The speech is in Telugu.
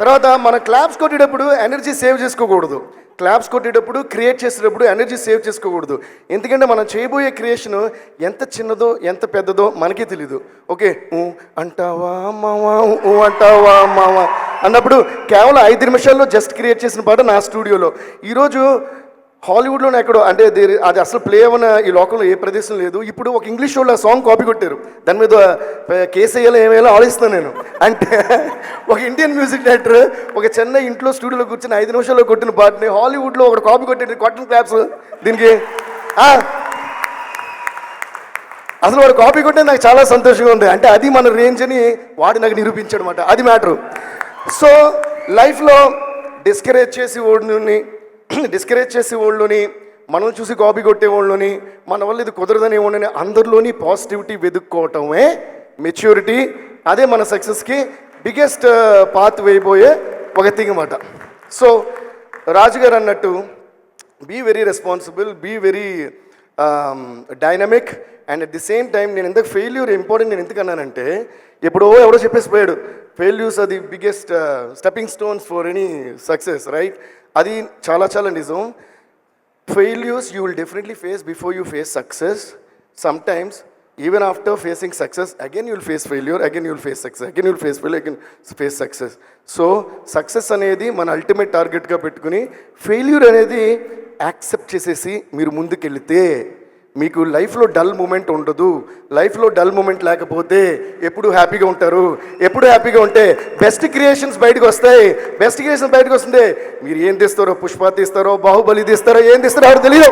తర్వాత మన క్లాప్స్ కొట్టేటప్పుడు ఎనర్జీ సేవ్ చేసుకోకూడదు. క్లాప్స్ కొట్టేటప్పుడు క్రియేట్ చేసేటప్పుడు ఎనర్జీ సేవ్ చేసుకోకూడదు. ఎందుకంటే మనం చేయబోయే క్రియేషన్ ఎంత చిన్నదో ఎంత పెద్దదో మనకే తెలీదు. ఓకే ఊ అంటావా మావా ఊ అంటావా మావా అన్నప్పుడు కేవలం ఐదు నిమిషాల్లో జస్ట్ క్రియేట్ చేసిన పాట నా స్టూడియోలో ఈరోజు హాలీవుడ్లోనే ఎక్కడో అంటే అది అసలు ప్లే అవ్వన ఈ లోకంలో ఏ ప్రదేశం లేదు. ఇప్పుడు ఒక ఇంగ్లీష్ షోలో సాంగ్ కాపీ కొట్టారు. దాని మీద ప- కేసు వేయాలో ఏమేయాలో ఆలోచిస్తాను నేను. అంటే ఒక ఇండియన్ మ్యూజిక్ డైరెక్టర్ ఒక చెన్నై ఇంట్లో స్టూడియోలో కూర్చొని ఐదు నిమిషాల్లో కొట్టిన పాటని హాలీవుడ్లో ఒక కాపీ కొట్టాడు. కాటన్ క్లాప్స్ దీనికి. అసలు వాడు కాపీ కొట్టే నాకు చాలా సంతోషంగా ఉంది. అంటే అది మన రేంజ్ అని వాడు నాకు నిరూపించాడు అనమాట అది మ్యాటరు సో లైఫ్లో డిస్కరేజ్ చేసి ఓడిని డిస్కరేజ్ చేసే వాళ్ళని మనం చూసి కాపీ కొట్టేవాళ్ళని మన వల్ల ఇది కుదరదని వాళ్ళని అందరిలోని పాజిటివిటీ వెతుక్కోవటమే మెచ్యూరిటీ అదే మన సక్సెస్కి బిగ్గెస్ట్ పాత్ వేయబోయే ఒక థింగ్ అన్నమాట సో రాజుగారు అన్నట్టు be very responsible be very dynamic and at the same time నేను ఎందుకు ఫెయిల్యూర్ ఇంపార్టెంట్ నేను ఎందుకు అన్నానంటే ఎప్పుడో ఎవడో చెప్పేసి failures are the biggest stepping stones for any success right అది చాలా చాలా నిజం. Failures you will definitely face before you face success sometimes even after facing success again you'll face failure again you'll face success again you'll face fail again face success so success అనేది మన అల్టిమేట్ టార్గెట్గా పెట్టుకుని ఫెయిల్యూర్ అనేది యాక్సెప్ట్ చేసేసి మీరు ముందుకెళ్తే మీకు లైఫ్లో డల్ మూమెంట్ ఉండదు. లైఫ్లో డల్ మూమెంట్ లేకపోతే ఎప్పుడు హ్యాపీగా ఉంటారు? ఎప్పుడు హ్యాపీగా ఉంటే బెస్ట్ క్రియేషన్స్ బయటకు వస్తాయి. బెస్ట్ క్రియేషన్ బయటకు వస్తుంది మీరు ఏం తీస్తారో? పుష్ప తీస్తారో? బాహుబలి తీస్తారో? ఏం తీస్తారో ఎవరు తెలియదు